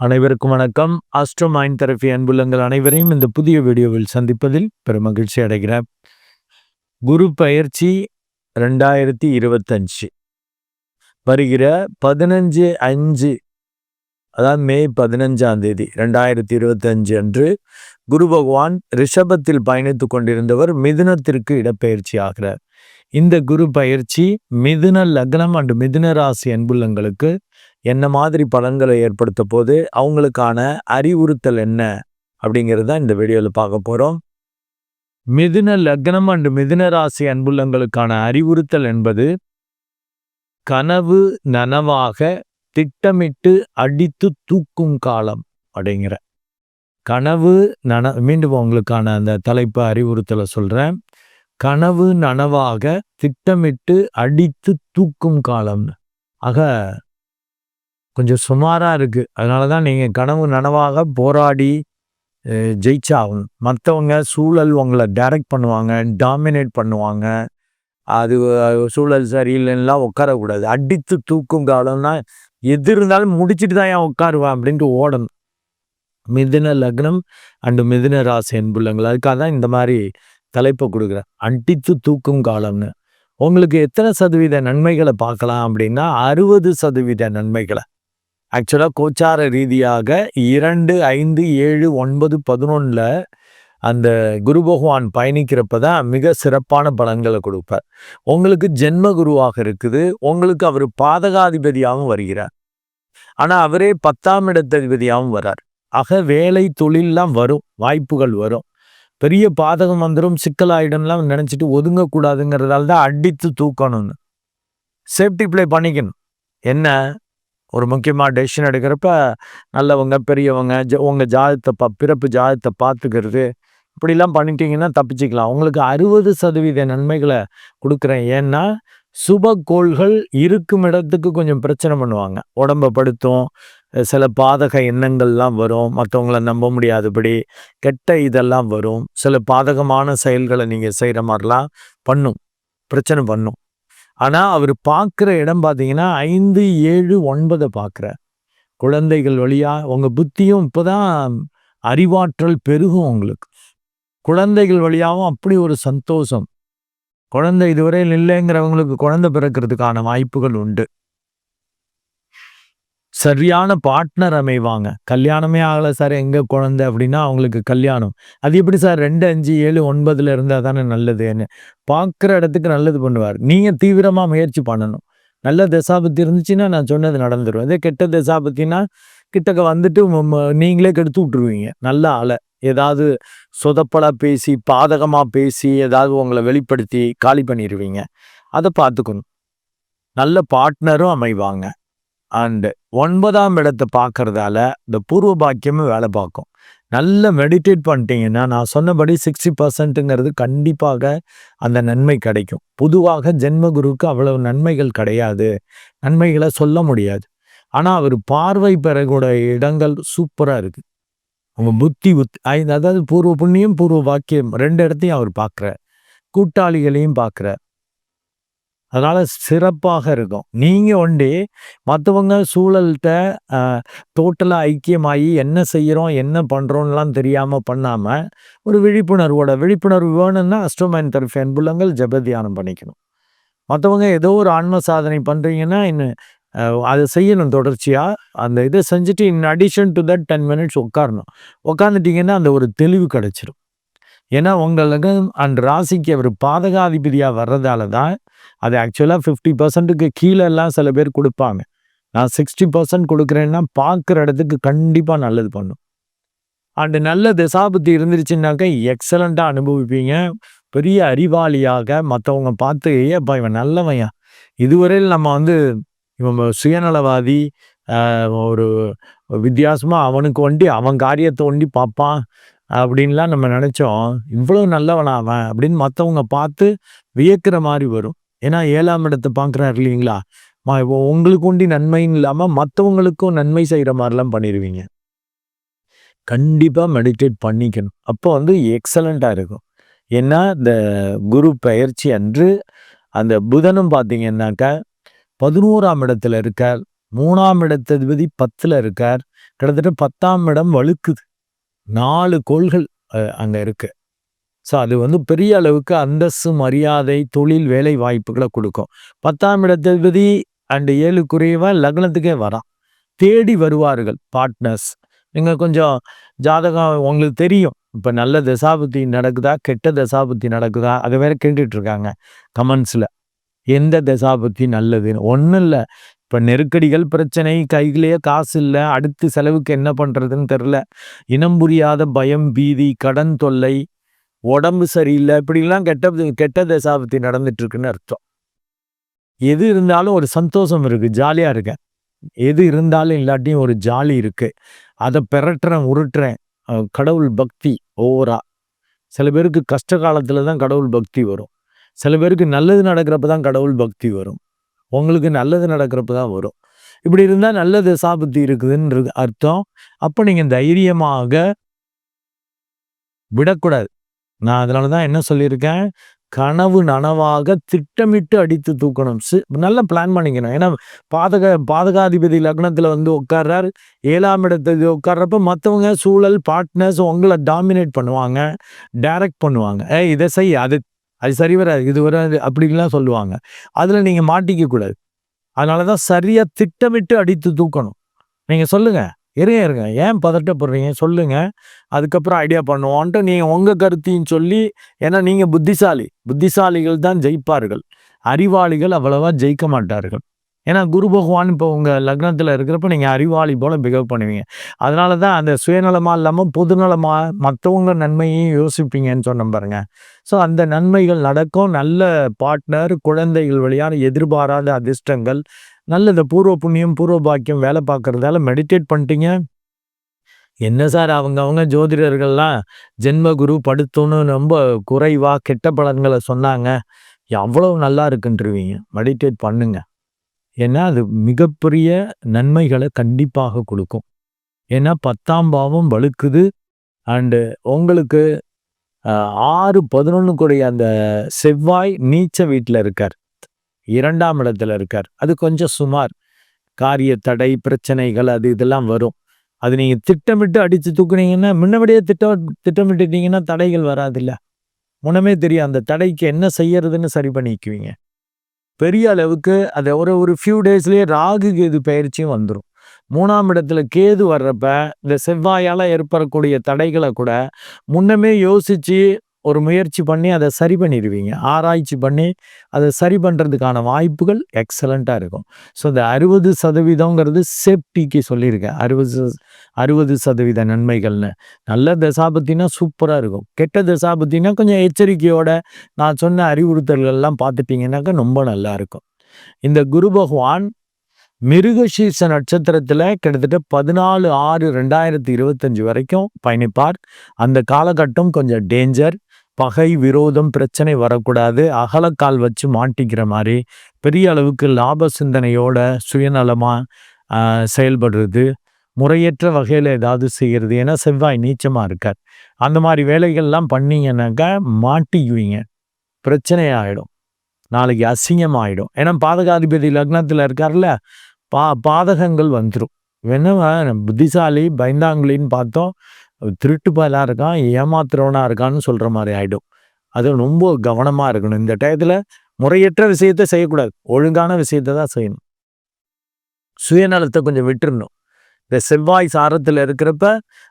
அனைவருக்கும் வணக்கம். Astro mind therapy அன்புள்ளங்கள் அனைவரையும் இந்த புதிய வீடியோவில் சந்திப்பதில் பெரும் மகிழ்ச்சி அடைகிறேன். குரு பயிற்சி ரெண்டாயிரத்தி இருபத்தஞ்சு. வருகிற பதினஞ்சு அஞ்சு அதாவது மே பதினஞ்சாம் தேதி ரெண்டாயிரத்தி இருபத்தஞ்சு அன்று குரு பகவான் ரிஷபத்தில் பயணித்து கொண்டிருந்தவர் மிதுனத்திற்கு இடப்பெயர்ச்சி ஆகிறார். இந்த குரு பயிற்சி மிதுன லக்னம் அண்டு மிதுன ராசி அன்புள்ளங்களுக்கு என்ன மாதிரி பலன்களை ஏற்படுத்த போது அவங்களுக்கான அறிவுறுத்தல் என்ன அப்படிங்கிறது தான் இந்த வீடியோவில் பார்க்க போகிறோம் மிதுன லக்னம் அண்டு மிதுன ராசி அன்புள்ளங்களுக்கான அறிவுறுத்தல் என்பது கனவு நனவாக திட்டமிட்டு அடித்து தூக்கும் காலம் அப்படிங்கிற. கனவு நன மீண்டும் உங்களுக்கான அந்த தலைப்பு அறிவுறுத்தலை சொல்கிறேன் கனவு நனவாக திட்டமிட்டு அடித்து தூக்கும் காலம்னு. ஆக கொஞ்சம் சுமாராக இருக்குது அதனால தான் நீங்கள் கனவு நனவாக போராடி ஜெயிச்சாகணும். மற்றவங்க சூழல் உங்களை டைரக்ட் பண்ணுவாங்க டாமினேட் பண்ணுவாங்க. அது சூழல் சரியில்லைன்னா உட்காரக்கூடாது. அடித்து தூக்கும் காலம்னா எது இருந்தாலும் முடிச்சுட்டு தான் ஏன் உட்காருவேன் அப்படின்ட்டு ஓடணும். மிதுன லக்னம் அண்டு மிதுன ராசி என்புள்ளங்கள் அதுக்காக தான் இந்த மாதிரி தலைப்பை கொடுக்குறேன். அடித்து தூக்கும் காலம்னு. உங்களுக்கு எத்தனை சதவீத நன்மைகளை பார்க்கலாம் அப்படின்னா அறுபது சதவீத நன்மைகளை. ஆக்சுவலாக கோச்சார ரீதியாக இரண்டு ஐந்து ஏழு ஒன்பது பதினொன்றில் அந்த குரு பகவான் பயணிக்கிறப்ப தான் மிக சிறப்பான பலன்களை கொடுப்பார். உங்களுக்கு ஜென்ம குருவாக இருக்குது. உங்களுக்கு அவர் பாதகாதிபதியாகவும் வருகிறார். ஆனால் அவரே பத்தாம் இடத்ததிபதியாகவும் வரார். ஆக வேலை தொழிலெலாம் வரும். வாய்ப்புகள் வரும். பெரிய பாதகம் வந்துடும் சிக்கலாயிடும்லாம் நினச்சிட்டு ஒதுங்கக்கூடாதுங்கிறதால தான் அடித்து தூக்கணும்னு. சேஃப்டி பிளே பண்ணிக்கணும். என்ன? ஒரு முக்கியமாக டெசிஷன் எடுக்கிறப்ப நல்லவங்க பெரியவங்க ஜ உங்கள் ஜாதத்தை பா பிறப்பு ஜாதத்தை பார்த்துக்கிறது. இப்படிலாம் பண்ணிட்டீங்கன்னா தப்பிச்சிக்கலாம். உங்களுக்கு அறுபது சதவீத நன்மைகளை கொடுக்குறேன். ஏன்னா சுப கோள்கள் இருக்கும் இடத்துக்கு கொஞ்சம் பிரச்சனை பண்ணுவாங்க. உடம்பை படுத்தும் சில பாதக எண்ணங்கள்லாம் வரும். மற்றவங்கள நம்ப முடியாதபடி கெட்ட இதெல்லாம் வரும். சில பாதகமான செயல்களை நீங்கள் செய்கிற மாதிரிலாம் பண்ணும். பிரச்சனை பண்ணும். ஆனால் அவர் பார்க்குற இடம் பார்த்தீங்கன்னா ஐந்து ஏழு ஒன்பதை பார்க்குற குழந்தைகள் வழியாக உங்கள் புத்தியும் இப்போ தான் அறிவாற்றல் பெருகும் உங்களுக்கு. குழந்தைகள் வழியாகவும் அப்படி ஒரு சந்தோஷம். குழந்தை இதுவரையில் இல்லைங்கிறவங்களுக்கு குழந்தை பிறக்கிறதுக்கான வாய்ப்புகள் உண்டு. சரியான பார்ட்னர் அமைவாங்க. கல்யாணமே ஆகலை சார் எங்கே குழந்தை அப்படின்னா அவங்களுக்கு கல்யாணம். அது எப்படி சார் ரெண்டு அஞ்சு ஏழு ஒன்பதில் இருந்தால் தானே நல்லதுன்னு. பார்க்குற இடத்துக்கு நல்லது பண்ணுவார். நீங்கள் தீவிரமாக முயற்சி பண்ணணும். நல்ல தசாபத்தி இருந்துச்சுன்னா நான் சொன்னது நடந்துடும் அதே கெட்ட தசாபத்தினா கிட்டக்க வந்துட்டு நீங்களே கெடுத்து விட்ருவீங்க நல்ல ஆளை. ஏதாவது சொதப்பலாக பேசி பாதகமாக பேசி ஏதாவது உங்களை வெளிப்படுத்தி காலி பண்ணிடுவீங்க அதை பார்த்துக்கணும். நல்ல பார்ட்னரும் அமைவாங்க. அண்டு ஒன்பதாம் இடத்தை பார்க்கறதால இந்த பூர்வ பாக்கியமும் வேலை பார்க்கும். நல்ல மெடிடேட் பண்ணிட்டீங்கன்னா நான் சொன்னபடி சிக்ஸ்டி பர்சன்ட்டுங்கிறது கண்டிப்பாக அந்த நன்மை கிடைக்கும். பொதுவாக ஜென்மகுருக்கு அவ்வளவு நன்மைகள் கிடையாது. நன்மைகளை சொல்ல முடியாது. ஆனால் அவர் பார்வை பெறக்கூடிய இடங்கள் சூப்பராக இருக்குது உங்கள் புத்தி புத்தி அதாவது பூர்வ புண்ணியம் பூர்வ பாக்கியம் ரெண்டு இடத்தையும் அவர் பார்க்குற கூட்டாளிகளையும் பார்க்குற அதனால் சிறப்பாக இருக்கும். நீங்கள் ஒண்டி மற்றவங்க சூழல்கிட்ட டோட்டலாக ஐக்கியமாகி என்ன செய்கிறோம் என்ன பண்ணுறோம்லாம் தெரியாமல் பண்ணாமல் ஒரு விழிப்புணர்வோட விழிப்புணர்வு வேணும்னா அஸ்ட்ரோமேன் தரப்பு அன்புள்ளங்கள் ஜப பண்ணிக்கணும். மற்றவங்க ஏதோ ஒரு ஆன்ம சாதனை பண்ணுறீங்கன்னா இன்னும் அதை செய்யணும் தொடர்ச்சியாக அந்த இதை செஞ்சுட்டு in addition to that ten minutes உட்காரணும் உட்காந்துட்டிங்கன்னா அந்த ஒரு தெளிவு கிடச்சிரும். ஏன்னா உங்களுக்கு அந்த ராசிக்கு அவர் பாதகாதிபதியாக வர்றதால தான் அது ஆக்சுவலாக ஃபிஃப்டி பர்சன்ட்டுக்கு கீழெல்லாம் சில பேர் கொடுப்பாங்க. நான் சிக்ஸ்டி பர்சன்ட் கொடுக்குறேன்னா பார்க்குற இடத்துக்கு கண்டிப்பாக நல்லது பண்ணும். அண்டு நல்ல திசாபுத்தி இருந்துருச்சுனாக்கா எக்ஸலண்ட்டாக அனுபவிப்பீங்க. பெரிய அறிவாளியாக மற்றவங்க பார்த்து ஏப்பா இவன் நல்லவையா இதுவரையில் நம்ம வந்து இவன் சுயநலவாதி ஒரு வித்தியாசமாக அவனுக்கு ஒண்டி அவன் காரியத்தை ஒண்டி பார்ப்பான். அப்படின்லாம் நம்ம நினச்சோம். இவ்வளோ நல்லவனா அவன் அப்படின்னு மற்றவங்க பார்த்து வியக்கிற மாதிரி வரும். ஏன்னா ஏழாம் இடத்தை பார்க்குறாரு இல்லைங்களா? இப்போ உங்களுக்கு உண்டி நன்மைன்னு இல்லாமல் மற்றவங்களுக்கும் நன்மை செய்கிற மாதிரிலாம் பண்ணிடுவீங்க கண்டிப்பாக மெடிடேட் பண்ணிக்கணும். அப்போ வந்து எக்ஸலண்ட்டாக இருக்கும். ஏன்னா இந்த குரு பயிற்சி அன்று அந்த புதனும் பார்த்தீங்கன்னாக்கா பதினோராம் இடத்துல இருக்கார். மூணாம் இடத்ததிபதி பத்தில் இருக்கார். கிட்டத்தட்ட பத்தாம் இடம் வழுக்குது நாலு கோள்கள் அங்கே இருக்கு. ஸோ அது வந்து பெரிய அளவுக்கு அந்தஸ்து மரியாதை தொழில் வேலை வாய்ப்புகளை கொடுக்கும். பத்தாம் இடத்ததிபதி அண்டு ஏழுக்குரியவன் லக்னத்துக்கே வரான். தேடி வருவார்கள் பார்ட்னர்ஸ் நீங்கள் கொஞ்சம் ஜாதகம் உங்களுக்கு தெரியும். இப்போ நல்ல தசாபுத்தி நடக்குதா கெட்ட தசாபுத்தி நடக்குதா? அதை வேற கேட்டுட்ருக்காங்க கமெண்ட்ஸில் எந்த தசாபுத்தி நல்லதுன்னு? ஒன்றும் இல்லை. இப்போ நெருக்கடிகள் பிரச்சனை கைகளே காசு இல்லை அடுத்து செலவுக்கு என்ன பண்ணுறதுன்னு தெரில. இனம் புரியாத பயம் பீதி கடன் தொல்லை உடம்பு சரியில்லை இப்படிலாம் கெட்ட கெட்ட தசாபத்தி நடந்துட்டுருக்குன்னு அர்த்தம். எது இருந்தாலும் ஒரு சந்தோஷம் இருக்குது ஜாலியாக இருக்கேன். எது இருந்தாலும் இல்லாட்டியும் ஒரு ஜாலி இருக்குது அதை பெரட்டுறேன் உருட்டுறேன். கடவுள் பக்தி ஓவரா. சில பேருக்கு கஷ்ட காலத்தில் தான் கடவுள் பக்தி வரும். சில பேருக்கு நல்லது நடக்கிறப்ப தான் கடவுள் பக்தி வரும். உங்களுக்கு நல்லது நடக்கிறப்ப தான் வரும். இப்படி இருந்தால் நல்ல தசாபுத்தி இருக்குதுன்னு அர்த்தம். அப்போ நீங்கள் தைரியமாக விடக்கூடாது. நான் அதனால தான் என்ன சொல்லியிருக்கேன்? கனவு நனவாக திட்டமிட்டு அடித்து தூக்கணும். நல்லா பிளான் பண்ணிக்கணும். ஏன்னா பாதக பாதகாதிபதி லக்னத்தில் வந்து உட்கார்றாரு. ஏழாம் இடத்துல உட்கார்றப்ப மற்றவங்க சூழல் பார்ட்னர்ஸ் உங்களை டாமினேட் பண்ணுவாங்க டைரக்ட் பண்ணுவாங்க. ஏ இதை செய் அது அது சரி வராது. இது வராது. அப்படின்லாம் சொல்லுவாங்க. அதில் நீங்கள் மாட்டிக்க கூடாது. அதனால தான் சரியாக திட்டமிட்டு அடித்து தூக்கணும். நீங்கள் சொல்லுங்கள் இருங்க இருங்க. ஏன் பதட்டப்படுறீங்க? சொல்லுங்கள் அதுக்கப்புறம் ஐடியா பண்ணுவோன்ட்டு நீங்கள் உங்கள் கருத்தையும் சொல்லி ஏன்னா நீங்கள் புத்திசாலி. புத்திசாலிகள் தான் ஜெயிப்பார்கள். அறிவாளிகள் அவ்வளவா ஜெயிக்க மாட்டார்கள். ஏன்னா குரு பகவான் இப்போ உங்கள் லக்னத்தில் இருக்கிறப்ப நீங்கள் அறிவாளி போல் பிகேவ் பண்ணுவீங்க. அதனால தான் அந்த சுயநலமாக இல்லாமல் பொதுநலமாக மற்றவங்க நன்மையும் யோசிப்பீங்கன்னு சொன்ன பாருங்க. ஸோ அந்த நன்மைகள் நடக்கும். நல்ல பார்ட்னர் குழந்தைகள் வழியான எதிர்பாராத அதிர்ஷ்டங்கள் நல்லது பூர்வ புண்ணியம் பூர்வ பாக்கியம் வேலை பார்க்குறதால மெடிடேட் பண்ணிட்டீங்க. என்ன சார் அவங்க அவங்க ஜோதிடர்கள்லாம் ஜென்ம குரு படுத்தோன்னு ரொம்ப குறைவாக கெட்ட பலன்களை சொன்னாங்க. எவ்வளவு நல்லா இருக்குன்றிருவீங்க மெடிடேட் பண்ணுங்கள் ஏன்னா அது மிகப்பெரிய நன்மைகளை கண்டிப்பாக கொடுக்கும். ஏன்னா பத்தாம் பாவம் வழுக்குது அண்டு உங்களுக்கு ஆறு பதினொன்றுக்குடைய அந்த செவ்வாய் நீச்ச வீட்டில் இருக்கார். இரண்டாம் இடத்துல இருக்கார். அது கொஞ்சம் சுமார். காரிய தடை பிரச்சனைகள் அது இதெல்லாம் வரும். அது நீங்கள் திட்டமிட்டு அடித்து தூக்குனீங்கன்னா முன்னபடியே திட்டம் திட்டமிட்டுட்டீங்கன்னா தடைகள் வராதில்ல. முன்னமே தெரியும் அந்த தடைக்கு என்ன செய்யறதுன்னு சரி பண்ணிக்குவீங்க. பெரிய அளவுக்கு அதை ஒரு ஒரு ஃபியூ டேஸ்லேயே ராகு கேது பயிற்சியும் வந்துடும் மூணாம் இடத்துல கேது வர்றப்ப இந்த செவ்வாயால் ஏற்படக்கூடிய தடைகளை கூட முன்னமே யோசித்து ஒரு முயற்சி பண்ணி அதை சரி பண்ணிடுவீங்க ஆராய்ச்சி பண்ணி அதை சரி பண்ணுறதுக்கான வாய்ப்புகள் எக்ஸலண்ட்டாக இருக்கும். ஸோ இந்த அறுபது சதவீதங்கிறது சேஃப்டிக்கு சொல்லியிருக்கேன். அறுபது அறுபது சதவீத நன்மைகள்னு. நல்ல தசாபத்தினா சூப்பராக இருக்கும். கெட்ட தசாபத்தினா கொஞ்சம் எச்சரிக்கையோட நான் சொன்ன அறிவுறுத்தல்கள்லாம் பார்த்துட்டிங்கனாக்கா ரொம்ப நல்லாயிருக்கும் இந்த குரு பகவான் மிருகசீச நட்சத்திரத்தில் கிட்டத்தட்ட பதினாலு ஆறு ரெண்டாயிரத்தி இருபத்தஞ்சி வரைக்கும் பயணிப்பார். அந்த காலகட்டம் கொஞ்சம் டேஞ்சர் பகை விரோதம் பிரச்சனை வரக்கூடாது அகலக்கால் வச்சு மாட்டிக்கிற மாதிரி பெரிய அளவுக்கு லாப சிந்தனையோட சுயநலமாக செயல்படுறது முறையற்ற வகையில் ஏதாவது செய்கிறது ஏன்னா செவ்வாய் நீச்சமாக இருக்கார். அந்த மாதிரி வேலைகள்லாம் பண்ணீங்கன்னாக்கா மாட்டிக்குவீங்க. பிரச்சனை ஆகிடும் நாளைக்கு அசிங்கம் ஆகிடும் ஏன்னா பாதகாதிபதி லக்னத்தில் இருக்கார்ல பா பாதகங்கள் வந்துடும் என்னவா புத்திசாலி பயந்தாங்களின்னு பார்த்தோம். திருட்டு பயலாக இருக்கான் ஏமாத்துறவனாக இருக்கான்னு சொல்கிற மாதிரி ஆகிடும் அது ரொம்ப கவனமாக இருக்கணும். இந்த டயத்தில் முறையற்ற விஷயத்த செய்யக்கூடாது. ஒழுங்கான விஷயத்த தான் செய்யணும். சுயநலத்தை கொஞ்சம் விட்டுருணும் இந்த செவ்வாய் சாரத்தில் இருக்கிறப்ப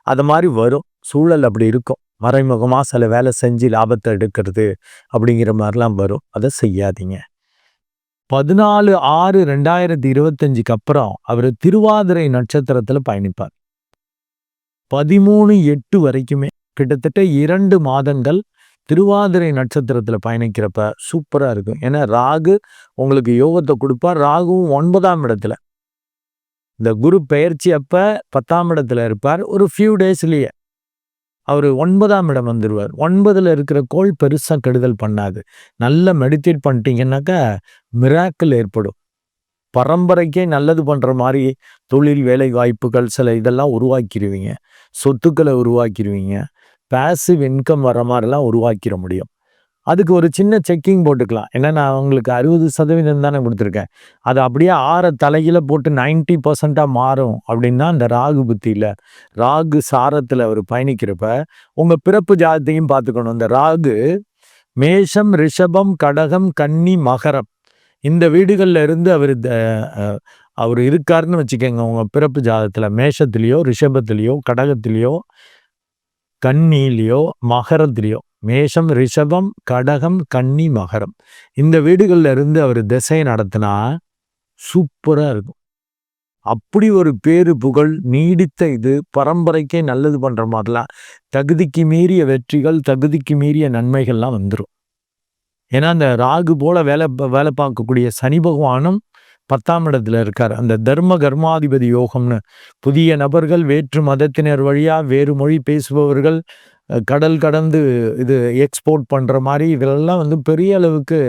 அது மாதிரி வரும். சூழல் அப்படி இருக்கும். மறைமுகமாக சில வேலை செஞ்சு லாபத்தை எடுக்கிறது அப்படிங்கிற மாதிரிலாம் வரும். அதை செய்யாதீங்க. பதினாலு ஆறு ரெண்டாயிரத்தி இருபத்தஞ்சுக்கு அப்புறம் அவர் திருவாதிரை நட்சத்திரத்தில் பயணிப்பார். பதிமூணு எட்டு வரைக்குமே கிட்டத்தட்ட இரண்டு மாதங்கள் திருவாதிரை நட்சத்திரத்தில் பயணிக்கிறப்ப சூப்பராக இருக்கும். ஏன்னா ராகு உங்களுக்கு யோகத்தை கொடுப்பா. ராகுவும் ஒன்பதாம் இடத்துல. இந்த குரு பெயர்ச்சி அப்போ பத்தாம் இடத்துல இருப்பார். ஒரு ஃபியூ டேஸ்லேயே அவர் ஒன்பதாம் இடம் வந்துடுவார் ஒன்பதில் இருக்கிற கோள் பெருசாக கெடுதல் பண்ணாது. நல்லா மெடிடேட் பண்ணிட்டீங்கன்னாக்கா மிராக்கிள் ஏற்படும். பரம்பரைக்கே நல்லது பண்ணுற மாதிரி தொழில் வேலை வாய்ப்புகள் சில இதெல்லாம் உருவாக்கிடுவீங்க சொத்துக்களை உருவாக்கிடுவீங்க பேசிவ் இன்கம் வர மாதிரிலாம் உருவாக்கிட முடியும். அதுக்கு ஒரு சின்ன செக்கிங் போட்டுக்கலாம். ஏன்னா நான் உங்களுக்கு அறுபது சதவீதம் தானே கொடுத்துருக்கேன். அது அப்படியே ஆற தலையில் போட்டு நைன்டி பர்சண்ட்டாக மாறும் அப்படின்னா அந்த ராகு புத்தியில் ராகு சாரத்தில் அவர் பயணிக்கிறப்ப உங்கள் பிறப்பு ஜாதத்தையும் பார்த்துக்கணும். இந்த ராகு மேஷம் ரிஷபம் கடகம் கன்னி மகரம். இந்த வீடுகளில் இருந்து அவர் அவர் இருக்காருன்னு வச்சுக்கோங்க. உங்கள் பிறப்பு ஜாதத்தில் மேஷத்துலேயோ ரிஷபத்துலேயோ கடகத்துலேயோ கன்னிலேயோ மகரத்துலேயோ மேஷம் ரிஷபம் கடகம் கன்னி மகரம். இந்த வீடுகளில் இருந்து அவர் திசை நடத்தினா சூப்பராக இருக்கும். அப்படி ஒரு பேரு புகழ் நீடித்த இது பரம்பரைக்கே நல்லது பண்ணுற மாதிரிலாம் தகுதிக்கு மீறிய வெற்றிகள் தகுதிக்கு மீறிய நன்மைகள்லாம் வந்துடும் ஏன்னா அந்த ராகு போல வேலை வேலை பார்க்கக்கூடிய சனி பகவானும் பத்தாம் இடத்துல இருக்கார். அந்த தர்ம கர்மாதிபதி யோகம்னு புதிய நபர்கள் வேற்று மதத்தினர் வழியாக வேறு மொழி பேசுபவர்கள் கடல் கடந்து இது எக்ஸ்போர்ட் பண்ணுற மாதிரி இதெல்லாம் வந்து பெரிய அளவுக்கு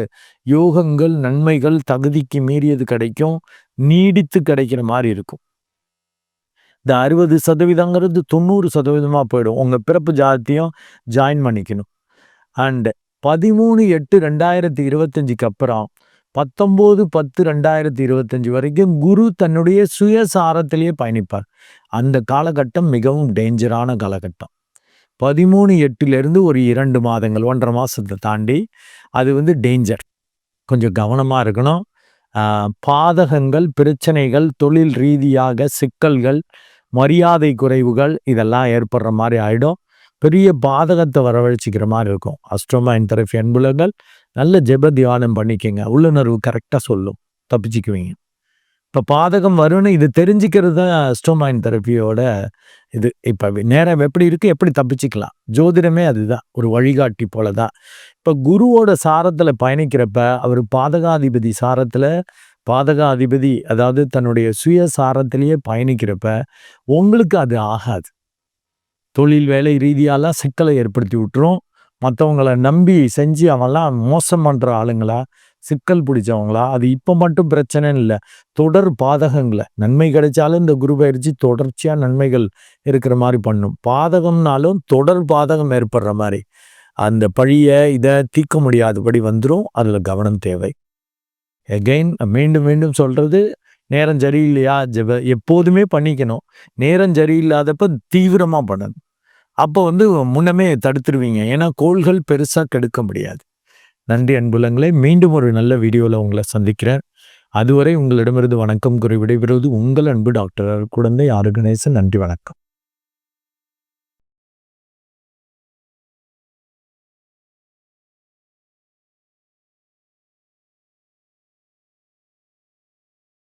யோகங்கள் நன்மைகள் தகுதிக்கு மீறியது கிடைக்கும் நீடித்து கிடைக்கிற மாதிரி இருக்கும். இந்த அறுபது சதவீதங்கிறது தொண்ணூறு சதவீதமாக போயிடும். உங்கள் பிறப்பு ஜாத்தியம் ஜாயின் பண்ணிக்கணும். அண்டு பதிமூணு எட்டு ரெண்டாயிரத்தி இருபத்தஞ்சுக்கு அப்புறம் பத்தொம்போது பத்து ரெண்டாயிரத்தி இருபத்தஞ்சி வரைக்கும் குரு தன்னுடைய சுயசாரத்திலேயே பயணிப்பார். அந்த காலகட்டம் மிகவும் டேஞ்சரான காலகட்டம். பதிமூணு எட்டுலேருந்து ஒரு இரண்டு மாதங்கள் ஒன்றரை மாதத்தை தாண்டி அது வந்து டேஞ்சர். கொஞ்சம் கவனமாக இருக்கணும். பாதகங்கள் பிரச்சனைகள் தொழில் ரீதியாக சிக்கல்கள் மரியாதை குறைவுகள் இதெல்லாம் ஏற்படுற மாதிரி ஆகிடும் பெரிய பாதகத்தை வரவழைச்சிக்கிற மாதிரி இருக்கும். அஸ்ட்ரோமைன் தெரபி அன்புலங்கள் நல்ல ஜெப தியானம் பண்ணிக்கோங்க. உள்ளுணர்வு கரெக்டாக சொல்லும். தப்பிச்சுக்குவீங்க. இப்போ பாதகம் வரும்னு இது தெரிஞ்சுக்கிறது தான் அஸ்ட்ரோமைன் தெரப்பியோட இது. இப்போ நேரம் எப்படி இருக்குது எப்படி தப்பிச்சுக்கலாம்? ஜோதிடமே அதுதான். ஒரு வழிகாட்டி போல தான் இப்போ குருவோட சாரத்தில் பயணிக்கிறப்ப அவர் பாதகாதிபதி சாரத்தில் பாதகாதிபதி அதாவது தன்னுடைய சுய சாரத்திலேயே பயணிக்கிறப்ப உங்களுக்கு அது ஆகாது. தொழில் வேலை ரீதியாலாம் சிக்கலை ஏற்படுத்தி விட்டுரும். மற்றவங்களை நம்பி செஞ்சு அவன்லாம் மோசம் பண்ணுற ஆளுங்களா? சிக்கல் பிடிச்சவங்களா? அது இப்போ மட்டும் பிரச்சனை இல்லை. தொடர் பாதகங்களை. நன்மை கிடைச்சாலும் இந்த குரு பயிற்சி தொடர்ச்சியாக நன்மைகள் இருக்கிற மாதிரி பண்ணும். பாதகம்னாலும் தொடர் பாதகம் ஏற்படுற மாதிரி. அந்த பழியை இதை தீர்க்க முடியாதபடி வந்துடும் அதில் கவனம் தேவை. எகெயின் மீண்டும் மீண்டும் சொல்கிறது நேரம் சரியில்லையா? ஜப எப்போதுமே பண்ணிக்கணும். நேரம் சரியில்லாதப்ப தீவிரமாக பண்ணணும். அப்போ வந்து முன்னமே தடுத்துருவீங்க. ஏன்னா கோள்கள் பெருசாக கெடுக்க முடியாது. நன்றி அன்புலங்களே. மீண்டும் ஒரு நல்ல வீடியோவில் உங்களை சந்திக்கிறேன். அதுவரை உங்களிடமிருந்து வணக்கம் குறை விடைபெறுவது உங்கள் அன்பு டாக்டர் குழந்தை ஆர்கனைசன் நன்றி வணக்கம்.